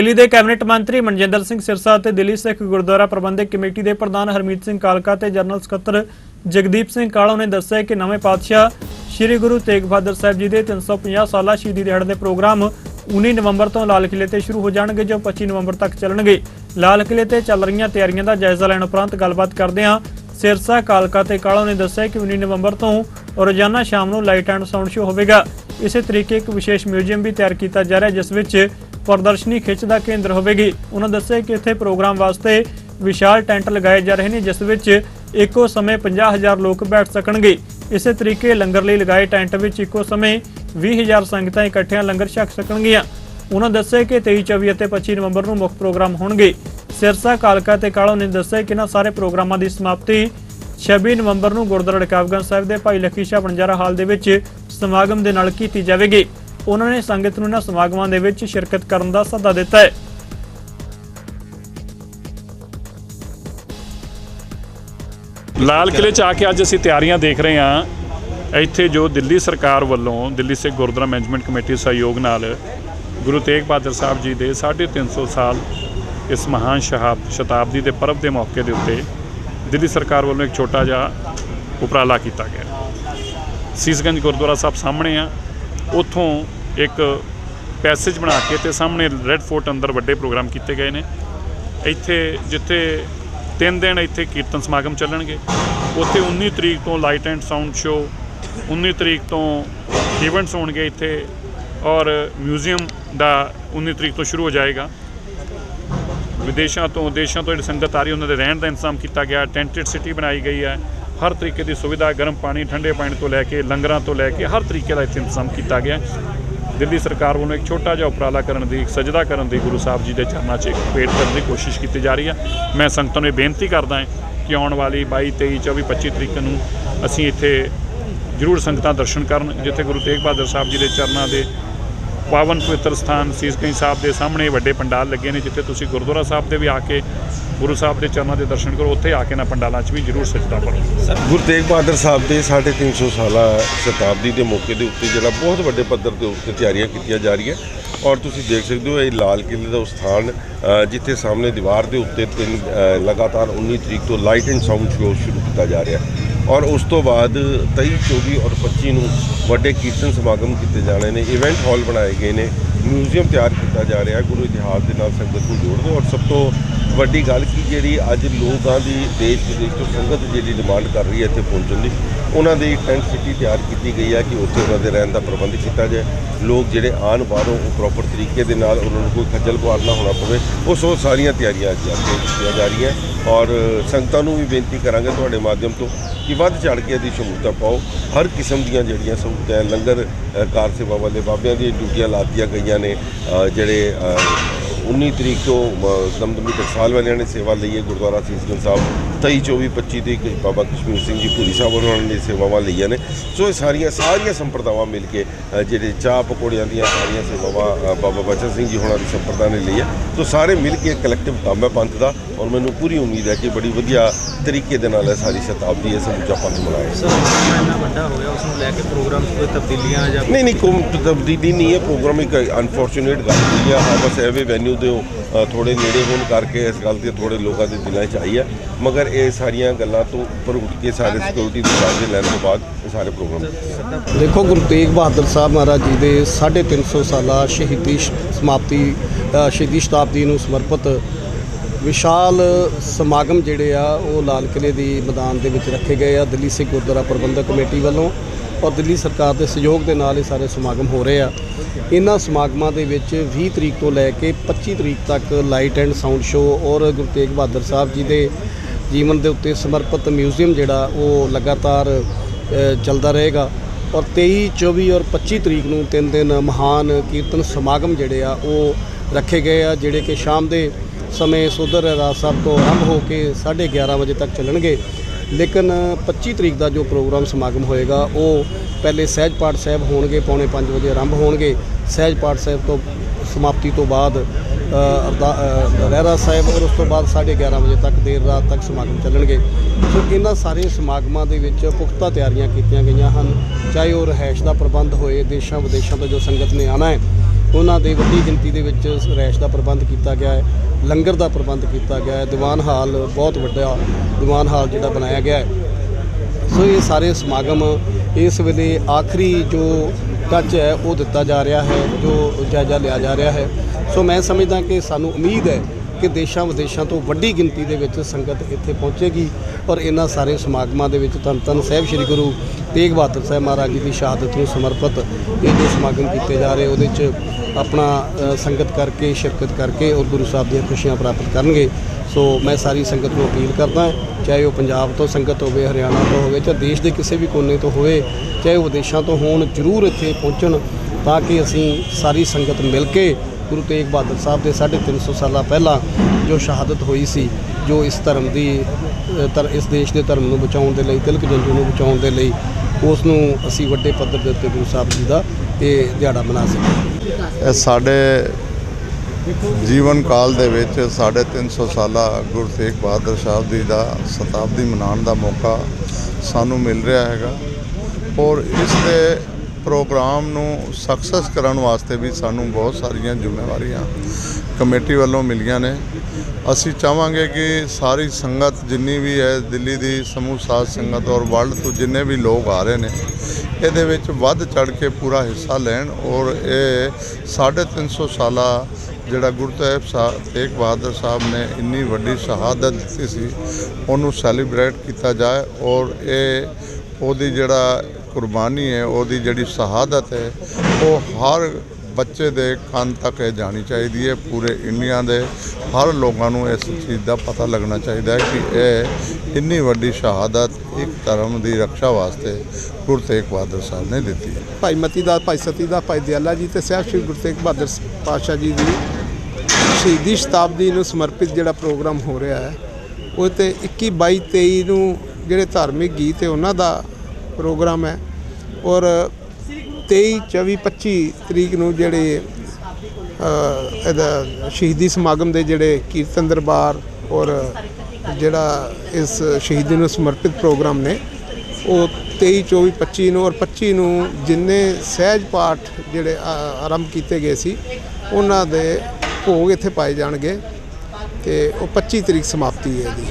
ਦਿੱਲੀ ਦੇ ਕੈਬਨਿਟ ਮੰਤਰੀ ਮਨਜਿੰਦਰ ਸਿੰਘ ਸਿਰਸਾ ਅਤੇ ਦਿੱਲੀ ਸਿੱਖ ਗੁਰਦੁਆਰਾ ਪ੍ਰਬੰਧਕ ਕਮੇਟੀ ਦੇ ਪ੍ਰਧਾਨ ਹਰਮੀਤ ਸਿੰਘ ਕਾਲਕਾ ਤੇ ਜਨਰਲ ਸਕੱਤਰ ਜਗਦੀਪ ਸਿੰਘ ਕਾਲੋਂ ਨੇ ਦੱਸਿਆ ਕਿ ਨਵੇਂ ਪਾਤਸ਼ਾਹ ਸ੍ਰੀ ਗੁਰੂ ਤੇਗ ਬਹਾਦਰ ਸਾਹਿਬ ਜੀ ਦੇ 350 ਸਾਲਾ ਸ਼ਹੀਦੀ ਦਿਹਾੜੇ ਦੇ ਪ੍ਰੋਗਰਾਮ 19 ਨਵੰਬਰ ਤੋਂ ਲਾਲ ਕਿਲੇ ਤੇ ਸ਼ੁਰੂ ਹੋ ਜਾਣਗੇ, ਜੋ 25 ਨਵੰਬਰ ਤੱਕ ਚੱਲਣਗੇ। ਲਾਲ ਕਿਲੇ ਤੇ ਚੱਲ ਰਹੀਆਂ ਤਿਆਰੀਆਂ ਦਾ ਜਾਇਜ਼ਾ ਲੈਣ ਉਪਰੰਤ ਗੱਲਬਾਤ ਕਰਦੇ ਹਾਂ। ਸਿਰਸਾ, ਕਾਲਕਾ ਤੇ ਕਾਲੋਂ ਨੇ ਦੱਸਿਆ ਕਿ 19 ਨਵੰਬਰ ਤੋਂ ਰੋਜ਼ਾਨਾ ਸ਼ਾਮ ਨੂੰ ਲਾਈਟ ਐਂਡ ਸਾਊਂਡ ਸ਼ੋਅ ਹੋਵੇਗਾ। ਇਸੇ ਤਰੀਕੇ ਇੱਕ ਵਿਸ਼ੇਸ਼ ਮਿਊਜ਼ੀਅਮ ਵੀ ਤਿਆਰ ਕੀਤਾ ਜਾ ਰਿਹਾ, ਜਿਸ ਵਿੱਚ ਪ੍ਰਦਰਸ਼ਨੀ ਖਿੱਚ ਦਾ ਕੇਂਦਰ ਹੋਵੇਗੀ। ਉਹਨਾਂ ਦੱਸਿਆ ਕਿ ਇੱਥੇ ਪ੍ਰੋਗਰਾਮ ਵਾਸਤੇ ਵਿਸ਼ਾਲ ਟੈਂਟ ਲਗਾਏ ਜਾ ਰਹੇ ਨੇ, ਜਿਸ ਵਿੱਚ ਇੱਕੋ ਸਮੇਂ 50000 ਲੋਕ ਬੈਠ ਸਕਣਗੇ। ਇਸੇ ਤਰੀਕੇ ਲੰਗਰ ਲਈ ਲਗਾਏ ਟੈਂਟ ਵਿੱਚ ਇੱਕੋ ਸਮੇਂ 20000 ਸੰਗਤਾਂ ਇਕੱਠਿਆਂ ਲੰਗਰ ਛਕ ਸਕਣਗੀਆਂ। ਉਹਨਾਂ ਦੱਸਿਆ ਕਿ 23 24 ਅਤੇ 25 ਨਵੰਬਰ ਨੂੰ ਮੁੱਖ ਪ੍ਰੋਗਰਾਮ ਹੋਣਗੇ। ਸਿਰਸਾ, ਕਾਲਕਾ ਤੇ ਕਾਲੋ ਨੇ ਦੱਸਿਆ ਕਿ ਇਹਨਾਂ ਸਾਰੇ ਪ੍ਰੋਗਰਾਮਾਂ ਦੀ ਸਮਾਪਤੀ 26 ਨਵੰਬਰ ਨੂੰ ਗੁਰਦੁਆਰਾ ਰਕਾਬਗੰਜ ਸਾਹਿਬ ਦੇ ਭਾਈ ਲਖੀ ਸ਼ਾਹ ਬੰਜਾਰਾ ਹਾਲ ਦੇ ਵਿੱਚ ਸਮਾਗਮ ਦੇ ਨਾਲ ਕੀਤੀ ਜਾਵੇਗੀ। ਉਹਨਾਂ ਨੇ ਸੰਗਤ ਨੂੰ ਇਹਨਾਂ ਸਮਾਗਮਾਂ ਦੇ ਵਿੱਚ ਸ਼ਿਰਕਤ ਕਰਨ ਦਾ ਸੱਦਾ ਦਿੱਤਾ ਹੈ। ਲਾਲ ਕਿਲੇ 'ਚ ਆ ਕੇ ਅੱਜ ਅਸੀਂ ਤਿਆਰੀਆਂ ਦੇਖ ਰਹੇ ਹਾਂ। ਇੱਥੇ ਜੋ ਦਿੱਲੀ ਸਰਕਾਰ ਵੱਲੋਂ ਦਿੱਲੀ ਸਿੱਖ ਗੁਰਦੁਆਰਾ ਮੈਨੇਜਮੈਂਟ ਕਮੇਟੀ ਸਹਿਯੋਗ ਨਾਲ ਗੁਰੂ ਤੇਗ ਬਹਾਦਰ ਸਾਹਿਬ ਜੀ ਦੇ 350 ਸਾਲ ਇਸ ਮਹਾਨ ਸ਼ਹਾਬ ਸ਼ਤਾਬਦੀ ਦੇ ਪਰਬ ਦੇ ਮੌਕੇ ਦੇ ਉੱਤੇ ਦਿੱਲੀ ਸਰਕਾਰ ਵੱਲੋਂ ਇੱਕ ਛੋਟਾ ਜਿਹਾ ਉਪਰਾਲਾ ਕੀਤਾ ਗਿਆ। ਸੀਸਗੰਜ ਗੁਰਦੁਆਰਾ ਸਾਹਿਬ ਸਾਹਮਣੇ ਆ। ਉੱਥੋਂ ਇੱਕ ਪੈਸੇਜ ਬਣਾ ਕੇ ਤੇ ਸਾਹਮਣੇ ਰੈੱਡ ਫੋਰਟ ਅੰਦਰ ਵੱਡੇ ਪ੍ਰੋਗਰਾਮ ਕੀਤੇ ਗਏ ਨੇ। ਇੱਥੇ ਜਿੱਥੇ ਤਿੰਨ ਦਿਨ ਇੱਥੇ ਕੀਰਤਨ ਸਮਾਗਮ ਚੱਲਣਗੇ। ਉੱਥੇ 19 ਤਰੀਕ ਤੋਂ ਲਾਈਟ ਐਂਡ ਸਾਊਂਡ ਸ਼ੋ 19 ਤਰੀਕ ਤੋਂ ਇਵੈਂਟਸ ਹੋਣਗੇ ਇੱਥੇ ਔਰ ਮਿਊਜ਼ੀਅਮ ਦਾ 19 ਤਰੀਕ ਤੋਂ ਸ਼ੁਰੂ ਹੋ ਜਾਏਗਾ। ਵਿਦੇਸ਼ਾਂ ਤੋਂ, ਦੇਸ਼ਾਂ ਤੋਂ ਜਿਹੜੀ ਸੰਗਤ ਆ ਰਹੀ, ਉਹਨਾਂ ਦੇ ਰਹਿਣ ਦਾ ਇੰਤਜ਼ਾਮ ਕੀਤਾ ਗਿਆ। ਟੈਂਟਡ ਸਿਟੀ ਬਣਾਈ ਗਈ ਹੈ। ਹਰ ਤਰੀਕੇ ਦੀ ਸੁਵਿਧਾ, ਗਰਮ ਪਾਣੀ, ਠੰਡੇ ਪਾਣੀ ਤੋਂ ਲੈ ਕੇ, ਲੰਗਰਾਂ ਤੋਂ ਲੈ ਕੇ ਹਰ ਤਰੀਕੇ ਦਾ ਇੱਥੇ ਇੰਤਜ਼ਾਮ ਕੀਤਾ ਗਿਆ। ਦਿੱਲੀ ਸਰਕਾਰ ਵੱਲੋਂ ਇੱਕ ਛੋਟਾ ਜਿਹਾ ਉਪਰਾਲਾ ਕਰਨ ਦੀ, ਇੱਕ ਸਜਦਾ ਕਰਨ ਦੀ ਗੁਰੂ ਸਾਹਿਬ ਜੀ ਦੇ ਚਰਨਾਂ 'ਚ ਇੱਕ ਭੇਟ ਕਰਨ ਦੀ ਕੋਸ਼ਿਸ਼ ਕੀਤੀ ਜਾ ਰਹੀ ਹੈ। ਮੈਂ ਸੰਗਤਾਂ ਨੂੰ ਇਹ ਬੇਨਤੀ ਕਰਦਾ ਹਾਂ ਕਿ ਆਉਣ ਵਾਲੀ 22 23 24 25 ਤਰੀਕ ਨੂੰ ਅਸੀਂ ਇੱਥੇ ਜ਼ਰੂਰ ਸੰਗਤਾਂ ਦਰਸ਼ਨ ਕਰਨ, ਜਿੱਥੇ ਗੁਰੂ ਤੇਗ ਬਹਾਦਰ ਸਾਹਿਬ ਜੀ ਦੇ ਚਰਨਾਂ ਦੇ ਪਾਵਨ ਪਵਿੱਤਰ ਸਥਾਨ ਸੀਸਗੰਜ ਸਾਹਿਬ ਦੇ ਸਾਹਮਣੇ ਵੱਡੇ ਪੰਡਾਲ ਲੱਗੇ ਨੇ, ਜਿੱਥੇ ਤੁਸੀਂ ਗੁਰਦੁਆਰਾ ਸਾਹਿਬ ਦੇ ਵੀ ਆ ਕੇ ਗੁਰੂ ਸਾਹਿਬ ਦੇ ਚਰਨਾਂ ਦੇ ਦਰਸ਼ਨ ਕਰੋ, ਉੱਥੇ ਆ ਕੇ ਨਾ ਪੰਡਾਲਾਂ 'ਚ ਵੀ ਜ਼ਰੂਰ ਸਜਦਾ ਕਰੋ ਗੁਰੂ ਤੇਗ ਬਹਾਦਰ ਸਾਹਿਬ ਦੇ 350 ਸਾਲਾ ਸ਼ਤਾਬਦੀ ਦੇ ਮੌਕੇ ਦੇ ਉੱਤੇ ਜਿਹੜਾ ਬਹੁਤ ਵੱਡੇ ਪੱਧਰ ਦੇ ਉੱਤੇ ਤਿਆਰੀਆਂ ਕੀਤੀਆਂ ਜਾ ਰਹੀਆਂ। ਔਰ ਤੁਸੀਂ ਦੇਖ ਸਕਦੇ ਹੋ, ਇਹ ਲਾਲ ਕਿਲੇ ਦਾ ਉਹ ਸਥਾਨ ਜਿੱਥੇ ਸਾਹਮਣੇ ਦੀਵਾਰ ਦੇ ਉੱਤੇ ਤਿੰਨ ਲਗਾਤਾਰ 19 ਤਰੀਕ ਤੋਂ ਲਾਈਟ ਐਂਡ ਸਾਊਂਡ ਸ਼ੋਅ ਸ਼ੁਰੂ ਕੀਤਾ ਜਾ ਰਿਹਾ। ਔਰ ਉਸ ਤੋਂ ਬਾਅਦ 23 24 ਔਰ 25 ਨੂੰ ਵੱਡੇ ਕੀਰਤਨ ਸਮਾਗਮ ਕੀਤੇ ਜਾਣੇ ਨੇ ਇਵੈਂਟ ਹਾਲ ਬਣਾਏ ਗਏ ਨੇ ਮਿਊਜ਼ੀਅਮ ਤਿਆਰ ਕੀਤਾ ਜਾ ਰਿਹਾ, ਗੁਰੂ ਇਤਿਹਾਸ ਦੇ ਨਾਲ ਸੰਗਤ ਨੂੰ ਜੋੜਦੇ ਔਰ ਸਭ ਤੋਂ ਵੱਡੀ ਗੱਲ ਕੀ ਜਿਹੜੀ ਅੱਜ ਲੋਕਾਂ ਦੀ ਦੇਸ਼ ਵਿਦੇਸ਼ ਤੋਂ ਸੰਗਤ ਜਿਹੜੀ ਡਿਮਾਂਡ ਕਰ ਰਹੀ ਹੈ ਇੱਥੇ ਪਹੁੰਚਣ ਦੀ, ਉਹਨਾਂ ਦੀ ਟੈਂਟ ਸਿਟੀ ਤਿਆਰ ਕੀਤੀ ਗਈ ਹੈ ਕਿ ਉੱਥੇ ਉਹਨਾਂ ਦੇ ਰਹਿਣ ਦਾ ਪ੍ਰਬੰਧ ਕੀਤਾ ਜਾਏ। ਲੋਕ ਜਿਹੜੇ ਆਉਣ ਬਾਹਰੋਂ ਉਹ ਪ੍ਰੋਪਰ ਤਰੀਕੇ ਦੇ ਨਾਲ ਉਹਨਾਂ ਨੂੰ ਕੋਈ ਖੱਜਲ ਖੁਆਰ ਨਾ ਹੋਣਾ ਪਵੇ। ਉਹ ਸੋ ਸਾਰੀਆਂ ਤਿਆਰੀਆਂ ਅੱਜ ਇੱਥੇ ਕੀਤੀਆਂ ਜਾ ਰਹੀਆਂ। ਔਰ ਸੰਗਤਾਂ ਨੂੰ ਵੀ ਬੇਨਤੀ ਕਰਾਂਗੇ ਤੁਹਾਡੇ ਮਾਧਿਅਮ ਤੋਂ ਕਿ ਵੱਧ ਚੜ੍ਹ ਕੇ ਇਹਦੀ ਸ਼ਮੂਲੀਅਤ ਪਾਓ। ਹਰ ਕਿਸਮ ਦੀਆਂ ਜਿਹੜੀਆਂ ਸਹੂਲਤਾਂ ਲੰਗਰ ਕਾਰ ਸੇਵਾ ਵਾਲੇ ਬਾਬਿਆਂ ਦੀਆਂ ਡਿਊਟੀਆਂ ਲਾਤੀਆਂ ਗਈਆਂ ਨੇ ਜਿਹੜੇ 19 ਤਰੀਕ ਤੋਂ ਦਮਦਮੀ ਟਕਸਾਲ ਵਾਲਿਆਂ ਨੇ ਸੇਵਾ ਲਈ ਹੈ ਗੁਰਦੁਆਰਾ ਸੀਸਗੰਜ ਸਾਹਿਬ। 23 24 25 ਦੀ ਬਾਬਾ ਕਸ਼ਮੀਰ ਸਿੰਘ ਜੀ ਪੂਰੀ ਸਾਹਿਬ ਉਹਨਾਂ ਨੇ ਸੇਵਾਵਾਂ ਲਈਆਂ ਨੇ। ਸੋ ਇਹ ਸਾਰੀਆਂ ਸਾਰੀਆਂ ਸੰਪਰਦਾਵਾਂ ਮਿਲ ਕੇ ਜਿਹੜੇ ਚਾਹ ਪਕੌੜਿਆਂ ਦੀਆਂ ਸਾਰੀਆਂ ਸੇਵਾਵਾਂ ਬਾਬਾ ਬਚਨ ਸਿੰਘ ਜੀ ਹੋਣਾ ਦੀ ਸੰਪਰਦਾ ਨੇ ਲਈ ਹੈ। ਸੋ ਸਾਰੇ ਮਿਲ ਕੇ ਕਲੈਕਟਿਵ ਕੰਮ ਹੈ ਪੰਥ ਦਾ ਔਰ ਮੈਨੂੰ ਪੂਰੀ ਉਮੀਦ ਹੈ ਕਿ ਬੜੀ ਵਧੀਆ ਤਰੀਕੇ ਦੇ ਨਾਲ ਇਹ ਸਾਰੀ ਸ਼ਤਾਬਦੀ ਇਹ ਸਮੁੱਚਾ ਪੰਥ ਮਨਾਇਆ। ਸਰ ਇੰਨਾ ਵੱਡਾ ਹੋਇਆ ਉਸ ਨੂੰ ਲੈ ਕੇ ਪ੍ਰੋਗਰਾਮ ਕੋਈ ਤਬਦੀਲੀਆਂ ਜਾਂ ਨਹੀਂ ਨਹੀਂ ਕੋਈ ਤਬਦੀਲੀ ਨਹੀਂ ਹੈ ਪ੍ਰੋਗਰਾਮ ਇੱਕ ਅਨਫੋਰਚੂਨੇਟ ਗੱਲ ਹੋਈ ਹੈ ਹਾਂ ਐਵੇਂ ਵੈਨਿਊ ਦੇ ਅ, ਥੋੜੇ ਨੇੜੇ ਹੋਣ ਕਰਕੇ ਇਸ ਗੱਲ ਤੇ ਥੋੜੇ ਲੋਕਾਂ ਦੇ ਦਿਲਾਂ 'ਚ ਆਈ ਹੈ ਮਗਰ ਇਹ ਸਾਰੀਆਂ ਗੱਲਾਂ ਤੋਂ ਉੱਪਰ ਉੱਠ ਕੇ ਸਾਰੇ ਸਿਕਿਉਰਿਟੀ ਦੇ ਚਾਰਜ ਲੈਣ ਤੋਂ ਬਾਅਦ ਇਹ ਸਾਰੇ ਪ੍ਰੋਗਰਾਮ ਦੇਖੋ ਗੁਰੂ ਤੇਗ ਬਹਾਦਰ ਸਾਹਿਬ ਮਹਾਰਾਜ ਜੀ ਦੇ 350 ਸਾਲਾ ਸ਼ਹੀਦੀ ਸ਼- ਸਮਾਪਤੀ ਸ਼ਹੀਦੀ ਸ਼ਤਾਬਦੀ ਨੂੰ ਸਮਰਪਿਤ ਵਿਸ਼ਾਲ ਸਮਾਗਮ ਜਿਹੜੇ ਆ, ਉਹ ਲਾਲ ਕਿਲੇ ਦੀ ਮੈਦਾਨ ਦੇ ਵਿੱਚ ਰੱਖੇ ਗਏ ਆ, ਦਿੱਲੀ ਸਿੱਖ ਗੁਰਦੁਆਰਾ ਪ੍ਰਬੰਧਕ ਕਮੇਟੀ ਵੱਲੋਂ ਔਰ ਦਿੱਲੀ ਸਰਕਾਰ ਦੇ ਸਹਿਯੋਗ ਦੇ ਨਾਲ ਇਹ ਸਾਰੇ ਸਮਾਗਮ ਹੋ ਰਹੇ ਆ। ਇਹਨਾਂ ਸਮਾਗਮਾਂ ਦੇ ਵਿੱਚ 20 ਤਰੀਕ ਤੋਂ ਲੈ ਕੇ 25 ਤਰੀਕ ਤੱਕ ਲਾਈਟ ਐਂਡ ਸਾਊਂਡ ਸ਼ੋਅ ਔਰ ਗੁਰੂ ਤੇਗ ਬਹਾਦਰ ਸਾਹਿਬ ਜੀ ਦੇ ਜੀਵਨ ਦੇ ਉੱਤੇ ਸਮਰਪਿਤ ਮਿਊਜ਼ੀਅਮ ਜਿਹੜਾ, ਉਹ ਲਗਾਤਾਰ ਚੱਲਦਾ ਰਹੇਗਾ। ਔਰ 23 24 ਔਰ 25 ਤਰੀਕ ਨੂੰ ਤਿੰਨ ਦਿਨ ਮਹਾਨ ਕੀਰਤਨ ਸਮਾਗਮ ਜਿਹੜੇ ਆ, ਉਹ ਰੱਖੇ ਗਏ ਆ, ਜਿਹੜੇ ਕਿ ਸ਼ਾਮ ਦੇ ਸਮੇਂ ਸੁਧਰ ਰਾਜ ਸਾਹਿਬ ਤੋਂ ਆਰੰਭ ਹੋ ਕੇ 11:30 ਵਜੇ ਤੱਕ ਚੱਲਣਗੇ। ਲੇਕਿਨ 25 ਤਰੀਕ ਦਾ ਜੋ ਪ੍ਰੋਗਰਾਮ ਸਮਾਗਮ ਹੋਏਗਾ, ਉਹ ਪਹਿਲੇ ਸਹਿਜ ਪਾਠ ਸਾਹਿਬ ਹੋਣਗੇ, ਪੌਣੇ 5 ਵਜੇ ਆਰੰਭ ਹੋਣਗੇ। ਸਹਿਜ ਪਾਠ ਸਾਹਿਬ ਤੋਂ ਸਮਾਪਤੀ ਤੋਂ ਬਾਅਦ ਰਹਿਰਾ ਸਾਹਿਬ, ਔਰ ਉਸ ਤੋਂ ਬਾਅਦ 11:30 ਵਜੇ ਤੱਕ ਦੇਰ ਰਾਤ ਤੱਕ ਸਮਾਗਮ ਚੱਲਣਗੇ। ਸੋ ਇਹਨਾਂ ਸਾਰੇ ਸਮਾਗਮਾਂ ਦੇ ਵਿੱਚ ਪੁਖਤਾ ਤਿਆਰੀਆਂ ਕੀਤੀਆਂ ਗਈਆਂ ਹਨ। ਚਾਹੇ ਉਹ ਰਹਿائش ਦਾ ਪ੍ਰਬੰਧ ਹੋਏ ਦੇਸ਼ਾਂ ਵਿਦੇਸ਼ਾਂ ਤੋਂ ਜੋ ਸੰਗਤ ਨੇ ਆਣਾ ਹੈ ਉਹਨਾਂ ਦੇ ਵੱਡੀ ਗਿਣਤੀ ਦੇ ਵਿੱਚ ਰੈਸ਼ ਦਾ ਪ੍ਰਬੰਧ ਕੀਤਾ ਗਿਆ ਹੈ, ਲੰਗਰ ਦਾ ਪ੍ਰਬੰਧ ਕੀਤਾ ਗਿਆ ਹੈ, ਦੀਵਾਨ ਹਾਲ ਬਹੁਤ ਵੱਡਾ ਦੀਵਾਨ ਹਾਲ ਜਿਹੜਾ ਬਣਾਇਆ ਗਿਆ ਹੈ। ਸੋ ਇਹ ਸਾਰੇ ਸਮਾਗਮ ਇਸ ਵੇਲੇ ਆਖਰੀ ਜੋ ਟੱਚ ਹੈ, ਉਹ ਦਿੱਤਾ ਜਾ ਰਿਹਾ ਹੈ, ਜੋ ਜਾਇਜ਼ਾ ਲਿਆ ਜਾ ਰਿਹਾ ਹੈ। ਸੋ ਮੈਂ ਸਮਝਦਾ ਕਿ ਸਾਨੂੰ ਉਮੀਦ ਹੈ ਕਿ ਦੇਸ਼ਾਂ ਵਿਦੇਸ਼ਾਂ ਤੋਂ ਵੱਡੀ ਗਿਣਤੀ ਦੇ ਵਿੱਚ ਸੰਗਤ ਇੱਥੇ ਪਹੁੰਚੇਗੀ ਔਰ ਇਹਨਾਂ ਸਾਰੇ ਸਮਾਗਮਾਂ ਦੇ ਵਿੱਚ ਧੰਨ ਧੰਨ ਸਾਹਿਬ ਸ੍ਰੀ ਗੁਰੂ ਤੇਗ ਬਹਾਦਰ ਸਾਹਿਬ ਮਹਾਰਾਜ ਜੀ ਦੀ ਸ਼ਹਾਦਤ ਨੂੰ ਸਮਰਪਿਤ ਇਹ ਜੋ ਸਮਾਗਮ ਕੀਤੇ ਜਾ ਰਹੇ, ਉਹਦੇ 'ਚ ਆਪਣਾ ਸੰਗਤ ਕਰਕੇ, ਸ਼ਿਰਕਤ ਕਰਕੇ ਔਰ ਗੁਰੂ ਸਾਹਿਬ ਦੀਆਂ ਖੁਸ਼ੀਆਂ ਪ੍ਰਾਪਤ ਕਰਨਗੇ। ਸੋ ਮੈਂ ਸਾਰੀ ਸੰਗਤ ਨੂੰ ਅਪੀਲ ਕਰਦਾ ਚਾਹੇ ਉਹ ਪੰਜਾਬ ਤੋਂ ਸੰਗਤ ਹੋਵੇ, ਹਰਿਆਣਾ ਤੋਂ ਹੋਵੇ ਚਾਹੇ ਦੇਸ਼ ਦੇ ਕਿਸੇ ਵੀ ਕੋਨੇ ਤੋਂ ਹੋਵੇ, ਚਾਹੇ ਉਹ ਵਿਦੇਸ਼ਾਂ ਤੋਂ ਹੋਣ, ਜ਼ਰੂਰ ਇੱਥੇ ਪਹੁੰਚਣ ਤਾਂ ਕਿ ਅਸੀਂ ਸਾਰੀ ਸੰਗਤ ਮਿਲ ਕੇ ਗੁਰੂ ਤੇਗ ਬਹਾਦਰ ਸਾਹਿਬ ਦੇ 350 ਸਾਲਾਂ ਪਹਿਲਾਂ ਜੋ ਸ਼ਹਾਦਤ ਹੋਈ ਸੀ ਜੋ ਇਸ ਧਰਮ ਦੀ ਅ, ਧਰ ਇਸ ਦੇਸ਼ ਦੇ ਧਰਮ ਨੂੰ ਬਚਾਉਣ ਦੇ ਲਈ ਤਿਲਕ ਜੰਜੂ ਨੂੰ ਬਚਾਉਣ ਦੇ ਲਈ ਉਸ ਨੂੰ ਅਸੀਂ ਵੱਡੇ ਪੱਧਰ ਦੇ ਉੱਤੇ ਗੁਰੂ ਸਾਹਿਬ ਜੀ ਦਾ ਇਹ ਦਿਹਾੜਾ ਮਨਾ ਸਕੀਏ ਇਹ ਸਾਡੇ ਜੀਵਨ ਕਾਲ ਦੇ ਵਿੱਚ ਸਾਡੇ 300 ਸਾਲਾ ਗੁਰੂ ਤੇਗ ਬਹਾਦਰ ਸਾਹਿਬ ਜੀ ਦਾ ਸ਼ਤਾਬਦੀ ਮਨਾਉਣ ਦਾ ਮੌਕਾ ਸਾਨੂੰ ਮਿਲ ਰਿਹਾ ਹੈਗਾ ਔਰ ਇਸ ਦੇ ਪ੍ਰੋਗਰਾਮ ਨੂੰ ਸਕਸੈਸ ਕਰਨ ਵਾਸਤੇ ਵੀ ਸਾਨੂੰ ਬਹੁਤ ਸਾਰੀਆਂ ਜ਼ਿੰਮੇਵਾਰੀਆਂ ਕਮੇਟੀ ਵੱਲੋਂ ਮਿਲੀਆਂ ਨੇ। ਅਸੀਂ ਚਾਹਾਂਗੇ ਕਿ ਸਾਰੀ ਸੰਗਤ ਜਿੰਨੀ ਵੀ ਹੈ ਦਿੱਲੀ ਦੀ, ਸਮੂਹ ਸਾਧ ਸੰਗਤ ਔਰ ਵਰਲਡ ਤੋਂ ਜਿੰਨੇ ਵੀ ਲੋਕ ਆ ਰਹੇ ਨੇ, ਇਹਦੇ ਵਿੱਚ ਵੱਧ ਚੜ ਕੇ ਪੂਰਾ ਹਿੱਸਾ ਲੈਣ ਔਰ ਇਹ 350 ਸਾਲਾ ਜਿਹੜਾ ਗੁਰੂ ਸਾਹਿਬ ਸਾਹਿਬ ਤੇਗ ਬਹਾਦਰ ਸਾਹਿਬ ਨੇ ਇੰਨੀ ਵੱਡੀ ਸ਼ਹਾਦਤ ਦਿੱਤੀ ਸੀ, ਉਹਨੂੰ ਸੈਲੀਬ੍ਰੇਟ ਕੀਤਾ ਜਾਏ ਔਰ ਇਹ ਉਹਦੀ ਜਿਹੜਾ ਕੁਰਬਾਨੀ ਹੈ, ਉਹਦੀ ਜਿਹੜੀ ਸ਼ਹਾਦਤ ਹੈ, ਉਹ ਹਰ ਬੱਚੇ ਦੇ ਕੰਨ ਤੱਕ ਇਹ ਜਾਣੀ ਚਾਹੀਦੀ ਹੈ, ਪੂਰੇ ਇੰਡੀਆ ਦੇ ਹਰ ਲੋਕਾਂ ਨੂੰ ਇਸ ਚੀਜ਼ ਦਾ ਪਤਾ ਲੱਗਣਾ ਚਾਹੀਦਾ ਹੈ ਕਿ ਇਹ ਇੰਨੀ ਵੱਡੀ ਸ਼ਹਾਦਤ ਇੱਕ ਧਰਮ ਦੀ ਰੱਖਿਆ ਵਾਸਤੇ ਗੁਰੂ ਤੇਗ ਬਹਾਦਰ ਸਾਹਿਬ ਨੇ ਦਿੱਤੀ ਹੈ। ਭਾਈ ਮਤੀ ਦਾ, ਭਾਈ ਸਤੀ ਦਾ, ਭਾਈ ਦਿਆਲਾ ਜੀ ਤੇ ਸਾਹਿਬ ਸ੍ਰੀ ਗੁਰੂ ਤੇਗ ਬਹਾਦਰ ਪਾਤਸ਼ਾਹ ਜੀ ਦੀ ਸ਼ਹੀਦੀ ਸ਼ਤਾਬਦੀ ਨੂੰ ਸਮਰਪਿਤ ਜਿਹੜਾ ਪ੍ਰੋਗਰਾਮ ਹੋ ਰਿਹਾ ਹੈ, ਉਹ ਤੇ 21 22 23 ਨੂੰ ਜਿਹੜੇ ਧਾਰਮਿਕ ਗੀਤ ਹੈ, ਉਹਨਾਂ ਦਾ ਪ੍ਰੋਗਰਾਮ ਹੈ ਔਰ 23 24 25 ਤਰੀਕ ਨੂੰ ਜਿਹੜੇ ਇਹਦਾ ਸ਼ਹੀਦੀ ਸਮਾਗਮ ਦੇ ਜਿਹੜੇ ਕੀਰਤਨ ਦਰਬਾਰ ਔਰ ਜਿਹੜਾ ਇਸ ਸ਼ਹੀਦੀ ਨੂੰ ਸਮਰਪਿਤ ਪ੍ਰੋਗਰਾਮ ਨੇ, ਉਹ 23 24 25 ਨੂੰ ਔਰ 25 ਨੂੰ ਜਿੰਨੇ ਸਹਿਜ ਪਾਠ ਜਿਹੜੇ ਆਰੰਭ ਕੀਤੇ ਗਏ ਸੀ, ਉਹਨਾਂ ਦੇ ਭੋਗ ਇੱਥੇ ਪਾਏ ਜਾਣਗੇ ਤੇ ਉਹ 25 ਤਰੀਕ ਸਮਾਪਤੀ ਹੈ ਇਹਦੀ